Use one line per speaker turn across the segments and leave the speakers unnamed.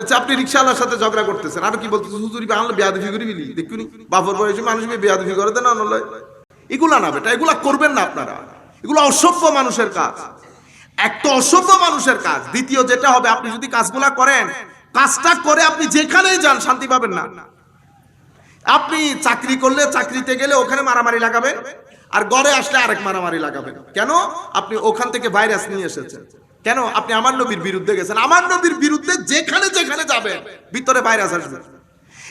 আচ্ছা আপনি রিক্সাওয়ালার সাথে ঝগড়া করতেছেন। আর কি বলতেছেন? হুজুরি বাংলা বেয়াদফি দেখুনি বাপর মানুষ বেয়াদফি করে দেন নয় এগুলা না বেটা, এগুলা করবেন না আপনারা। এগুলো অসভ্য মানুষের কাজ। এক তো অসভ্য মানুষের কাজ। দ্বিতীয়, যেটা হবে, আপনি যদি কাজগুলা করেন, কাজটা করে আপনি যেখানেই যান, শান্তি পাবেন না। আপনি চাকরি করলে চাকরিতে গেলে ওখানে মারামারি লাগাবেন, আর ঘরে আসলে আরেক মারামারি লাগাবেন। কেন? আপনি ওখান থেকে ভাইরাস নিয়ে এসেছেন। কেন? আপনি আমার নবীর বিরুদ্ধে গেছেন। আমার নবীর বিরুদ্ধে যেখানে যেখানে যাবেন, ভিতরে ভাইরাস আসবে।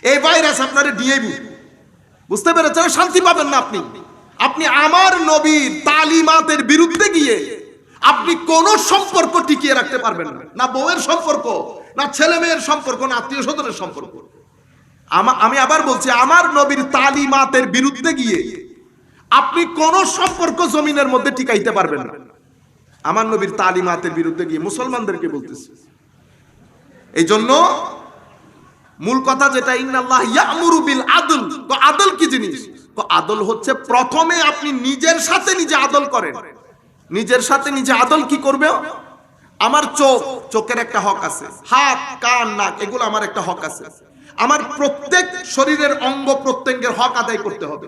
এই ভাইরাস আপনার ডিএবি বুঝতে পেরেছেন? শান্তি পাবেন না আপনি। আপনি আমার নবীর তালিমাতের বিরুদ্ধে গিয়ে আপনি কোন সম্পর্ক টিকিয়ে রাখতে পারবেন না। না বউয়ের সম্পর্ক, না ছেলে মেয়ের সম্পর্ক, না আত্মীয় স্বজনের সম্পর্ক। আমা- আমি আবার বলছি, আমার নবীর তালিমাতের বিরুদ্ধে গিয়ে আপনি কোন সম্পর্ক জমিনের মধ্যে টিকাইতে পারবেন না। আমার নবীর তালিমাতের বিরুদ্ধে গিয়ে মুসলমানদেরকে বলতেছি। এই জন্য মূল কথা যেটা, ইন্নাল্লাহ ইয়ামুরু বিল আদল। তো আদল কি জিনিস? তো আদল হচ্ছে প্রথমে আপনি নিজের সাথে নিজে আদল করেন। নিজের সাথে নিজে আদল কি করবে? আমার চোখ, চোখের একটা হক আছে। হাত, কান, নাক, এগুলো আমার একটা হক আছে। আমার প্রত্যেক শরীরের অঙ্গ প্রত্যঙ্গের হক আদায় করতে হবে।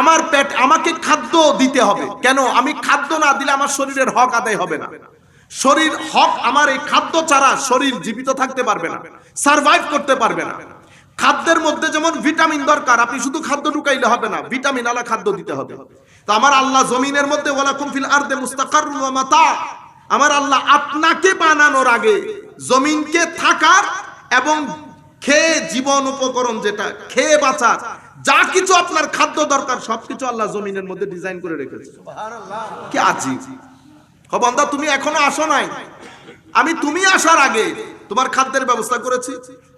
আমার পেট আমাকে খাদ্য দিতে হবে। কেন? আমি খাদ্য না দিলে আমার শরীরের হক আদায় হবে না। শরীর হক আমার এই খাদ্য ছাড়া শরীর জীবিত থাকতে পারবে না, সারভাইভ করতে পারবে না। খাদ্যের মধ্যে যেমন ভিটামিন দরকার, আপনি শুধু খাদ্য ঢুকাইলে হবে না, ভিটামিন আলা খাদ্য দিতে হবে। তো আমার আল্লাহ জমিনের মধ্যে, ওয়ালাকুম ফিল আরদে মুস্তাকাররুন আমার আল্লাহ আপনাকে বানানোর আগে জমিনকে থাকার এবং খেয়ে জীবন উপকরণ যেটা, খেয়ে বাঁচার যা কিছু আপনার খাদ্য দরকার সবকিছু আল্লাহ জমিনের মধ্যে ডিজাইন করে রেখেছে। কি হ বন্ধা তুমি এখনও আসো নাই। আমি তুমি আসার আগে তোমার খাদ্যের ব্যবস্থা করেছি।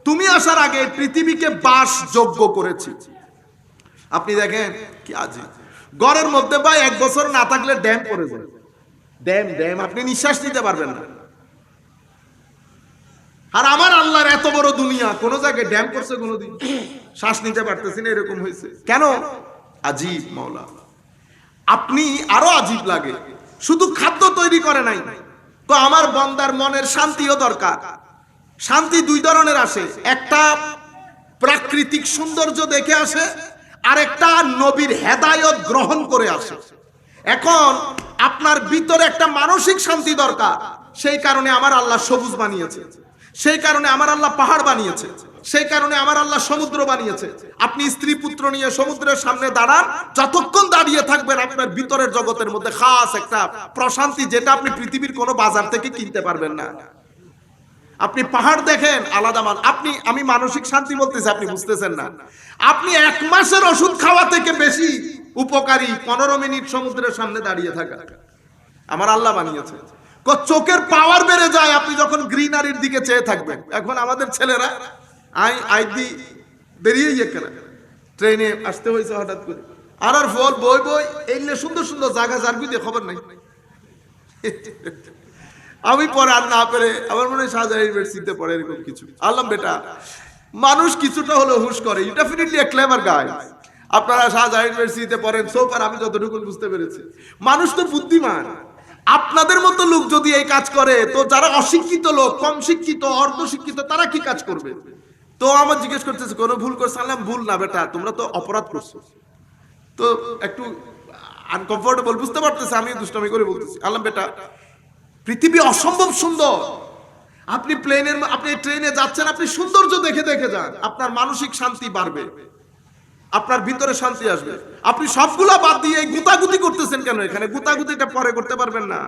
তুমি আসার আগে পৃথিবীকে বাস যোগ্য করেছি। আপনি দেখেন কি আজি ঘরের মধ্যে ভাই এক বছর না থাকলে ড্যাম পড়ে যায়। ড্যাম ড্যাম আপনি নিঃশ্বাস নিতে পারবেন না। আর আমার আল্লাহর এত বড় দুনিয়া, কোন জায়গায় ড্যাম করছে কোনোদিন? শ্বাস নিতে পারতেছি না, এরকম হয়েছে। কেন? আজিব, মাওলা। আপনি আরও আজীব লাগে। শুধু খাদ্য তৈরি করে নাই। তো আমার বন্দার মনের শান্তিও দরকার। শান্তি দুই ধরনের আসে। একটা প্রাকৃতিক সৌন্দর্য দেখে আসে, আর একটা নবীর হেদায়ত গ্রহণ করে আসে। এখন আপনার ভিতরে একটা মানসিক শান্তি দরকার। সেই কারণে আমার আল্লাহ সবুজ বানিয়েছে। সেই কারণে আমার আল্লাহ পাহাড় বানিয়েছে। সেই কারণে আমার আল্লাহ সমুদ্র বানিয়েছে। আপনি স্ত্রী পুত্র নিয়ে সমুদ্রের সামনে দাঁড়ান, যতক্ষণ দাঁড়িয়ে থাকবেন আপনার ভিতরের জগতের মধ্যে খাস একটা প্রশান্তি যেটা আপনি পৃথিবীর কোনো বাজার থেকে কিনতে পারবেন না। আপনি পাহাড় দেখেন, আলাদা মান আপনি আমি মানসিক শান্তি বলতেছি, আপনি বুঝতেছেন না। আপনি এক মাসের ওষুধ খাওয়া থেকে বেশি উপকারী পনেরো মিনিট সমুদ্রের সামনে দাঁড়িয়ে থাকা। আমার আল্লাহ বানিয়েছে। চোখের পাওয়ার বেড়ে যায় আপনি যখন গ্রিনারির দিকে চেয়ে থাকবেন। এখন আমাদের ছেলেরা, আই আই দি বেরিয়ে গিয়ে কেন ট্রেনে আসতে হয়েছে হঠাৎ করে। আর আর ফল বই বই, এই সুন্দর সুন্দর জায়গা জারবি দিয়ে খবর নাই। আমি পরে আর না পেরে, আমার মনে হয় শাহজাহান ইউনিভার্সিটিতে পড়ে এরকম কিছু। আল্লাম বেটা, মানুষ কিছুটা হলো হুশ করে। ডেফিনেটলি এ ক্লেভার গাই আপনারা শাহজাহান ইউনিভার্সিটিতে পড়েন সোফার আমি যতটুকু বুঝতে পেরেছি। মানুষ তো বুদ্ধিমান। আপনাদের মতো লোক যদি এই কাজ করে, তো যারা অশিক্ষিত লোক, কম শিক্ষিত, অর্ধ শিক্ষিত, তারা কি কাজ করবে? তো আমার জিজ্ঞেস করতেছে, কোনো ভুল করছে আল্লাহ ভুল না বেটা, তোমরা তো অপরাধ করছ। তো একটু আনকমফোর্টেবল বুঝতে পারতেছে আমি দুষ্টামি করে বলতেছি। আল্লাহ বেটা, পৃথিবী অসম্ভব সুন্দর। আপনি প্লেনের আপনি ট্রেনে যাচ্ছেন, আপনি সৌন্দর্য দেখে দেখে যান। আপনার মানসিক শান্তি বাড়বে। আপনার ভিতরে শান্তি আসবে। আপনি সবগুলা বাদ দিয়ে গুতাগুতি করতেছেন কেন এখানে? গুতাগুতিটা পরে করতে পারবেন না।